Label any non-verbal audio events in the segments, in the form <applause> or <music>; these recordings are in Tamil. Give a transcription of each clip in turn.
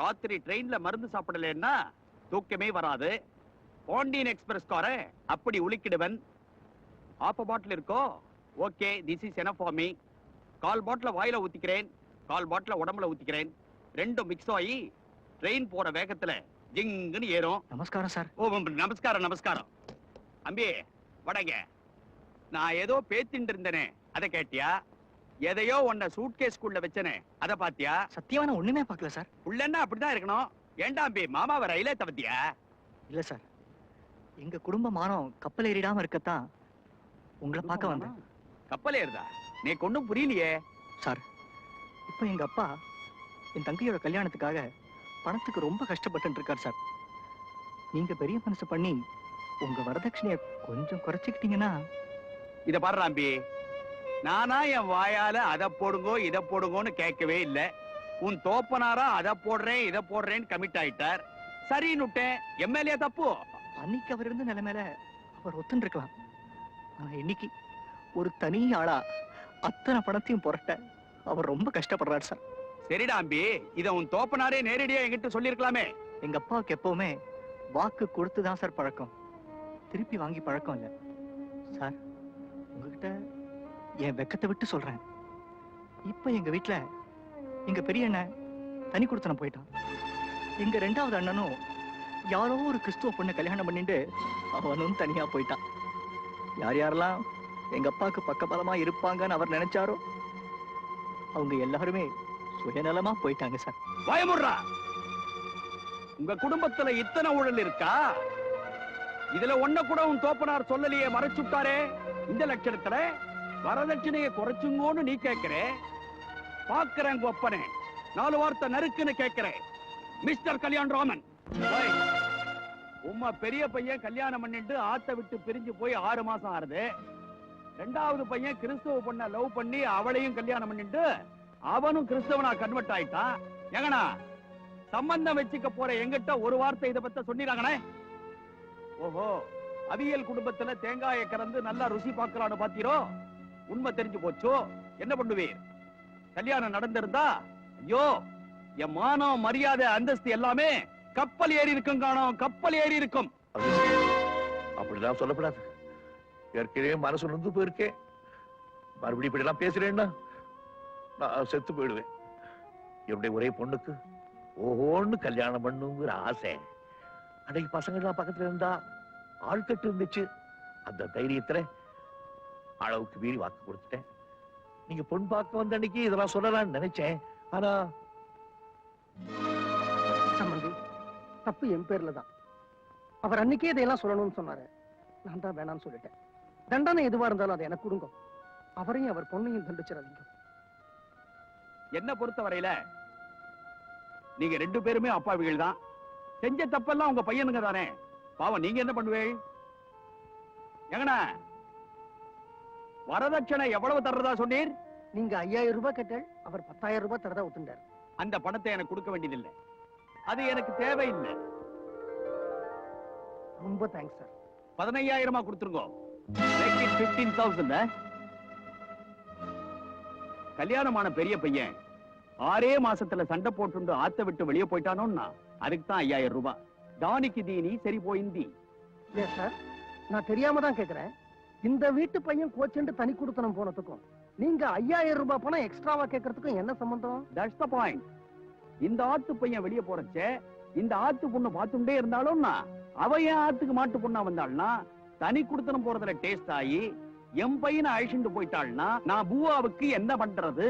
ராத்திரி ட்ரெயின்ல மருந்து சாப்பிடலன்னா தூக்கமே வராது. பாண்டியன் எக்ஸ்பிரஸ் கார அப்படி உலுக்கிடுவன். ஆப்ப பாட்டில் இருக்கோ? Okay this is enough for me கால் பாட்டில வாயில ஊத்திக்கிறேன். கால் பாட்டில உடம்புல ஊத்திக்கிறேன். ரெண்டும் மிக்ஸ் ஆகி ட்ரெயின் போற வேகத்துல ஜிங்குன்னு ஏறும். நமஸ்காரம் சார். ஓ நமஸ்காரம் நமஸ்காரம். அம்பி வடங்க. நான் ஏதோ பேத்தின்னு இருந்தனே. அத கேட்டியா? எதையோ உன்னை சூட்கேஸ்குள்ள வச்சனே அத பாத்தியா? சத்தியமா நான் ஒண்ணுமே பார்க்கல சார். உள்ளன்னா அப்படிதான் இருக்கணும். ஏண்டா அம்பி மாமாவை ரயிலே தவத்தியா இல்ல சார். எங்க குடும்ப மானம் கப்பல் ஏறிடாம இருக்கத்தான் உங்களை பார்க்க வந்தேன். கப்பல் ஏறுதா? நீ ஒண்ணும் புரியலையே. சார் இப்போ எங்க அப்பா என் தங்கையோட கல்யாணத்துக்காக பணத்துக்கு ரொம்ப கஷ்டப்பட்டு இருக்கார் சார். நீங்க பெரிய மனசு பண்ணி உங்க வரதட்சணைய கொஞ்சம் குறைச்சிக்கிட்டீங்கன்னா இத பாரு நானா என் வாயால அத போடுங்கோ இத போடுங்கோன்னு கேட்கவே இல்ல. உன் தோப்பனாரா அத போடுறேன் இத போடுறேன்னு கமிட் ஆயிட்டார். சரின்னு விட்டேன் எம்எல்ஏ தப்பு? அன்னைக்கு அவர் இருந்த நிலைமையில அவர் ஒத்துன்னு இருக்கலாம் ஆனா இன்னைக்கு ஒரு தனி ஆளா அத்தனை பணத்தையும் புரட்ட அவர் ரொம்ப கஷ்டப்படுறாரு சார். சரிடா அம்பி இத உன் தோப்பனாரே நேரடியா என்கிட்ட சொல்லிருக்கலாமே எங்க அப்பாவுக்கு எப்பவுமே வாக்கு கொடுத்து தான் சார் பழக்கம். திருப்பி வாங்கி பழக்கம் இல்ல. சார் உங்ககிட்ட என் வெக்கத்தை விட்டு சொல்றேன். இப்ப எங்க வீட்டுல எங்க பெரிய அண்ணன் தனி கொடுத்தன போயிட்டான். எங்க ரெண்டாவது அண்ணனும் யாரோ ஒரு கிறிஸ்துவ பொண்ணை கல்யாணம் பண்ணிட்டு அவனும் தனியா போயிட்டான். யார் யாரெல்லாம் எங்க அப்பாவுக்கு பக்கபலமா இருப்பாங்கன்னு அவர் நினைச்சாரோ அவங்க எல்லாருமே சுயநலமா போயிட்டாங்க சார். பயமுடுறா. உங்க குடும்பத்துல இத்தனை ஊழல் இருக்கா? இதுல ஒண்ண கூட உன் தோப்பனார் சொல்லலையே மறைச்சுட்டாரே. இந்த லட்சணத்துல வரதட்சணையை குறைச்சுங்கோன்னு நீ கேக்குறே பாக்குறேன் ஒப்பனே நாலு வார்த்தை நறுக்குன்னு கேட்கிறேன் மிஸ்டர் கல்யாண் ராமன். ஓய், உம்மா பெரிய பையன் கல்யாணம் பண்ணிட்டு ஆத்த விட்டு பிரிஞ்சு போய் ஆறு மாசம் ஆறுது. ரெண்டாவது பையன் கிறிஸ்துவ பொண்ண லவ் பண்ணி அவளையும் கல்யாணம் பண்ணிட்டு அவனும் கிறிஸ்தவனா கன்வெர்ட் ஆயிட்டான். எங்கண்ணா? சம்பந்தம் வச்சுக்க போற எங்கிட்ட ஒரு வார்த்தை இத பத்த சொன்னிராங்கண்ணே ஓஹோ அவியல் குடும்பத்துல தேங்காயை கறந்து நல்லா ருசி பார்க்கலான்னு பாத்தீரோ? உண்மை தெரிஞ்சு போச்சோ? என்ன பண்ணுவீர்? கல்யாணம் நடந்திருந்தா ஐயோ என் மானம் மரியாதை அந்தஸ்து எல்லாமே கப்பல் ஏறி இருக்கும் காணோம் கப்பல் ஏறி இருக்கும். அப்படிலாம் சொல்லப்படாது. ஏற்கனவே மனசு நொந்து போயிருக்கேன் மறுபடியும் இப்படி எல்லாம் பேசுறேன்னா நான் செத்து போயிடுவேன். எப்படி ஒரே பொண்ணுக்கு ஓஹோன்னு கல்யாணம் பண்ணுங்கிற ஆசை. அன்னைக்கு பசங்க எல்லாம் பக்கத்துல இருந்தா ஆள்கட்டு இருந்துச்சு. அந்த தைரியத்துல அளவுக்கு மீறி வாக்கு கொடுத்துட்டேன். நீங்க பொன் பார்க்க வந்த அன்னைக்கு இதெல்லாம் சொல்லலாம்னு நினைச்சேன். ஆனா சம்பந்தி தப்பு என் பேர்ல தான். அவர் அன்னைக்கே இதையெல்லாம் சொல்லணும்னு சொன்னாரு. நான் தான் வேணாம்னு சொல்லிட்டேன். தண்டனை எதுவா இருந்தாலும் அதை எனக்கு கொடுங்க. அவரையும் அவர் பொண்ணையும் தண்டிச்சிடாதீங்க என்ன பொறுத்த வரையில நீங்க ரெண்டு பேருமே அப்பாவிகள் தான். செஞ்ச தப்பெல்லாம் உங்க பையனுங்க தானே. பாவம் நீங்க என்ன பண்ணுவேள் எங்கண்ணா? வரதட்சணை எவ்வளவு தர்றதா சொன்னீர்? நீங்க ஐயாயிரம் ரூபாய் கேட்டால் அவர் பத்தாயிரம் ரூபாய் தரதா ஒத்துண்டார். அந்த பணத்தை எனக்கு கொடுக்க வேண்டியதில்லை. அது எனக்கு தேவையில்லை. ரொம்ப தேங்க்ஸ் சார் பதினையாயிரமா கொடுத்துருங்க. பிப்டீன் தௌசண்ட் கல்யாணமான பெரிய பையன் ஆறே மாசத்துல சண்டை போட்டுண்டு ஆத்த விட்டு வெளியே போயிட்டானோன்னா அதுக்கு தான் ஐயாயிரம் ரூபாய். தானிக்கு தீனி சரி போயிந்தி சார் நான் தெரியாம தான் கேக்குறேன். இந்த வீட்டு பையன் கோச்சுண்டு தனி கொடுத்தனம் போனதுக்கும் நீங்க ஐயாயிரம் ரூபாய் பணம் எக்ஸ்ட்ராவா கேட்கறதுக்கும் என்ன சம்பந்தம்? தட்ஸ் த பாயிண்ட் இந்த ஆத்து பையன் வெளியே போறச்சே இந்த ஆத்து பொண்ணு பார்த்துட்டே இருந்தாலும்னா அவ ஏன் ஆத்துக்கு மாட்டு பொண்ணா வந்தாள்னா தனி குடுத்தனம் போறதுல டேஸ்ட் ஆகி என் பையனை அழிச்சுட்டு போயிட்டாள்னா நான் பூவாவுக்கு என்ன பண்றது?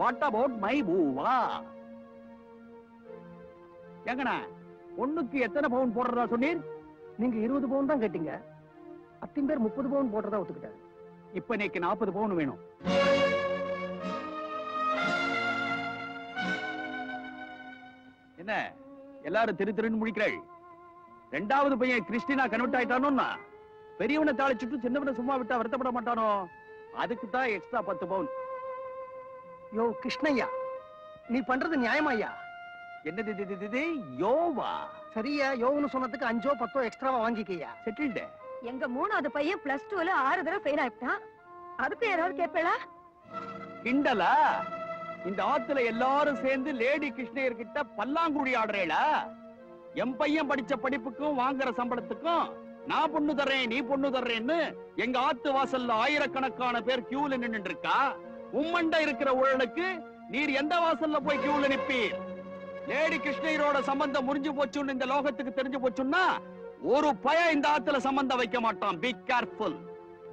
வாட் அபவுட் மை பூவா? எங்கண்ணா பொண்ணுக்கு எத்தனை பவுன் போடுறதா சொன்னீர்? நீங்க இருபது பவுன் தான் கேட்டீங்க. அத்தின் பேர் முப்பது பவுன் போடுறதா ஒத்துக்கிட்டாரு. இப்ப இன்னைக்கு நாற்பது பவுன் வேணும். என்ன? எல்லாரும் திரு திருன்னு முடிக்கிறாள் ரெண்டாவது பையன் கிறிஸ்டினா கன்வெர்ட் ஆயிட்டானோன்னா பெரியவனை தாளிச்சுட்டு சின்னவனை சும்மா விட்டா வருத்தப்பட மாட்டானோ? அதுக்கு தான் எக்ஸ்ட்ரா பத்து பவுன். யோ கிருஷ்ணய்யா நீ பண்றது நியாயமா ஐயா என்னது இது, யோவா? சரியா யோன்னு சொன்னதுக்கு அஞ்சோ பத்தோ எக்ஸ்ட்ராவா வாங்கிக்கையா செட்டில்டு எங்க மூணாவது பையன் பிளஸ் டூல ஆறு தடவை ஃபெயில் ஆயிட்டான். அதுக்கு யாராவது கேட்பேளா? கிண்டலா? இந்த ஆத்துல எல்லாரும் சேர்ந்து லேடி கிருஷ்ணயர் கிட்ட பல்லாங்குழி ஆடுறேளா? என் பையன் படிச்ச படிப்புக்கும் வாங்குற சம்பளத்துக்கும் நான் பொண்ணு தர்றேன் நீ பொண்ணு தர்றேன்னு எங்க ஆத்து வாசல்ல ஆயிரக்கணக்கான பேர் கியூல நின்னுட்டு இருக்கா உம்மண்ட இருக்கிற ஊழலுக்கு நீர் எந்த வாசல்ல போய் கியூல நிப்பீர்? லேடி கிருஷ்ணயரோட சம்பந்தம் முறிஞ்சு போச்சுன்னு இந்த லோகத்துக்கு தெரிஞ்சு போச்சுன்னா ஒரு பய இந்த ஆத்துல சம்பந்தம் வைக்க மாட்டான். பி கேர்ஃபுல்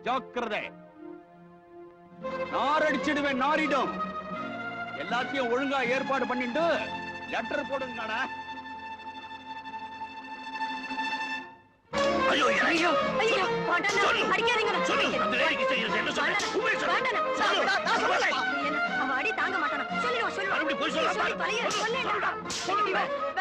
ஜாக்கிரதை. நாரடிச்சிடுவேன் நாரிடும். எல்லாத்தையும் ஒழுங்கா ஏற்பாடு பண்ணிட்டு லெட்டர் போடுங்கடா. ஐயோ ஐயோ ஐயோ. சொல்லு அந்த லேடி கிருஷ்ணயர் என்ன அவ அடி தாங்க மாட்டானா. சொல்லிடுவோம் சொல்லுவோம் மறுபடியும் போய் சொல்லு. சொல்லி தொலைய, சொல்லிடுறா. வேண்டாண்ணா. சொல்லு.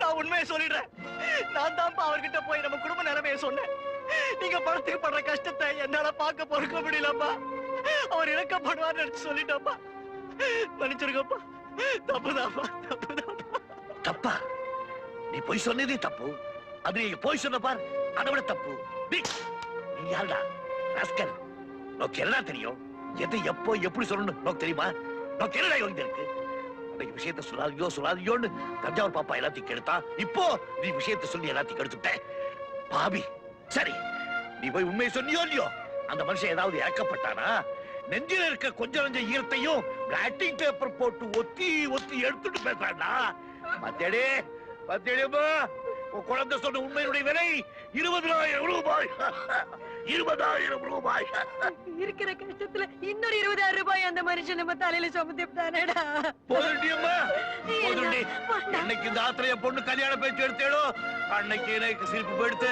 நான் உண்மையை சொல்லிடுறேன். நான் தான்ப்பா அவர்கிட்ட போய் நம்ம குடும்ப நிலைமையை சொன்னேன். நீங்க பணத்துக்கு படுற கஷ்டத்தை என்னால பார்க்க பொறுக்க முடியலப்பா. அவர் இறக்கப்படுவார்னு நினைச்சு சொல்லிட்டப்பா மன்னிச்சிருக்கப்பா தப்புதாப்பா தப்புதாப்பா தப்பா? நீ போய் சொன்னதே தப்பு. அது நீ போய் சொன்ன பார் அதை விட தப்பு. நீ நீ யாருடா? ராஸ்கல். உனக்கு என்ன தெரியும்? எதை எப்போ எப்படி சொல்லணும் உனக்கு தெரியுமா? உனக்கு என்ன யோகிதை இருக்கு? அன்னைக்கு விஷயத்த சொல்லாதியோ சொல்லாதியோன்னு தஞ்சாவூர் பாப்பா எல்லாத்தையும் கெடுத்தா இப்போ நீ விஷயத்த சொல்லி எல்லாத்தையும் கெடுத்துட்ட. பாபி சரி நீ போய் உண்மையை சொன்னியோ இல்லையோ? அந்த மனுஷன் ஏதாவது இறக்கப்பட்டானா? நெஞ்சில இருக்க கொஞ்சம் கொஞ்சம் ஈரத்தையும் பிளாட்டிங் பேப்பர் போட்டு ஒத்தி ஒத்தி எடுத்துட்டு பேசுறாண்டா மத்தியடே பத்தேடேமா உன் குழந்தை சொன்ன உண்மையினுடைய விலை இருபதாயிரம் ரூபாய். <laughs> இருபதாயிரம் ரூபாய். இருக்கிற கஷ்டத்துல இன்னொரு இருபதாயிரம் ரூபாய் அந்த மனுஷன் நம்ம தலையில சுமத்திட்டானேடா. போதுண்டியம்மா போதுண்டி என்னைக்கு இந்த ஆத்திர என் பொண்ணு கல்யாண பேச்சு எடுத்தேடோ. அன்னைக்கு எனக்கு சிரிப்பு போயிடுத்து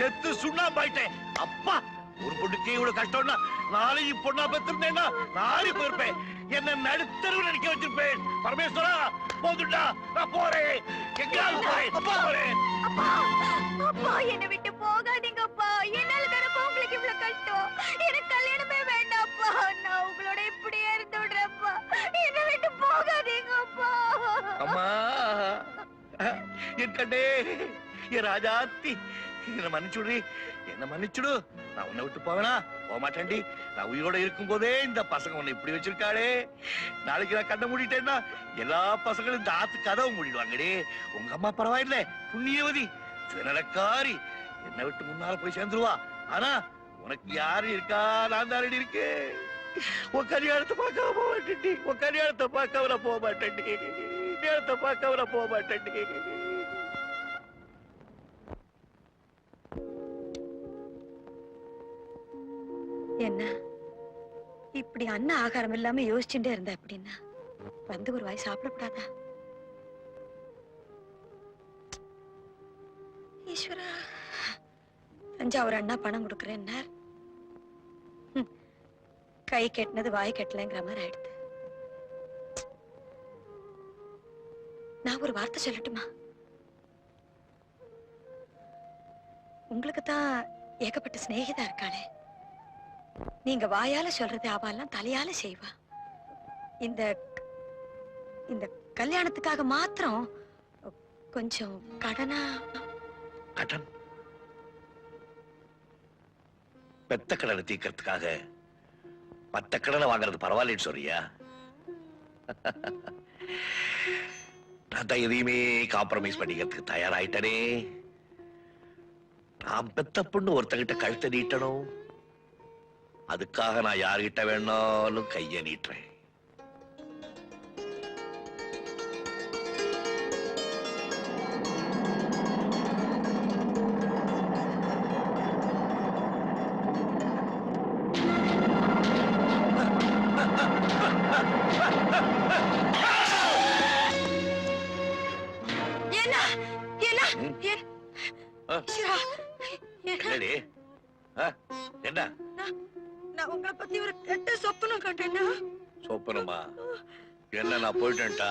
செத்து சுண்ணாம்பாயிட்டேன் அப்பா ஒரு பொண்ணுக்கு இவ்வளவு கஷ்டம்னா நாளைக்கு பொண்ணா பெற்றிருந்தேன்னா நாளை போயிருப்பேன். என்ன நடுத்தருவில் நினைக்க வச்சிருப்பேன். பரமேஸ்வரா போதுண்டா நான் போறேன். எங்கேயாவது போறேன். போறேன். அப்பா அப்பா என்னை விட்டு போகாதீங்கப்பா என் என் ராஜாத்தி என்ன மன்னிச்சுடுறி என்ன மன்னிச்சுடு. நான் உன்னை விட்டு போவேனா? போக மாட்டேன்டி நான் உயிரோட இருக்கும் போதே இந்த பசங்க உன்னை இப்படி வச்சிருக்காளே. நாளைக்கு நான் கண்ணை மூடிட்டேன்னா எல்லா பசங்களும் இந்த ஆத்து கதவை மூடிடுவாங்கடி. உங்க அம்மா பரவாயில்ல. புண்ணியவதி சுயநலக்காரி என்னை விட்டு முன்னால போய் சேர்ந்துருவா. ஆனா உனக்கு யாரு இருக்கா? நான் தான் இருக்கு உன் கல்யாணத்தை பார்க்காம போக மாட்டேன்டி. உன் கல்யாணத்தை பார்க்காம நான் போக மாட்டேன்டி. நேரத்தை பார்க்காம நான் போக மாட்டேன்டி. என்ன? இப்படி அண்ணன் ஆகாரம் இல்லாம யோசிச்சுட்டே இருந்த அப்படின்னா வந்து ஒரு வாய் சாப்பிடக்கூடாதா? ஈஸ்வரா தஞ்சாவூர் அண்ணா பணம் கொடுக்குறேன்னார். கை கெட்டினது வாய் கெட்டலைங்கிற மாதிரி ஆயிடுது. நான் ஒரு வார்த்தை சொல்லட்டுமா? உங்களுக்கு தான் ஏகப்பட்ட சிநேகிதா இருக்காளே. நீங்க வாயால சொல்றது அவெல்லாம் தலையால செய்வா. இந்த இந்த கல்யாணத்துக்காக மாத்திரம் கொஞ்சம் கடனா? கடன்? பெத்த கடனை தீர்க்கறதுக்காக மத்த கடனை வாங்குறது பரவாயில்லன்னு சொல்றியா? நான் தான் எதையுமே காம்ப்ரமைஸ் பண்ணிக்கிறதுக்கு தயாராயிட்டனே. நான் பெத்த பொண்ணு ஒருத்தங்கிட்ட கழுத்தை நீட்டணும். அதுக்காக நான் யார்கிட்ட வேணாலும் கைய நீட்டுறேன். என்ன என்ன? உங்களை பத்தி ஒரு கெட்ட சொப்பனம் கண்டேன்னா சோப்பனமா? என்ன நான் போயிட்டேன்டா?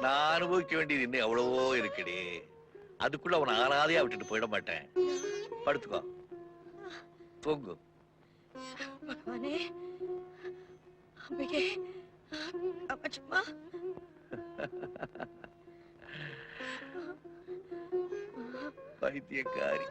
நான் அனுபவிக்க வேண்டியது இன்னும் எவ்வளவோ இருக்குடி. அதுக்குள்ள அவனை ஆறாதையா விட்டுட்டு போயிட மாட்டேன். படுத்துக்கோ. தூங்கு. பகவானே அம்பிகே அம்மா. பைத்தியக்காரி.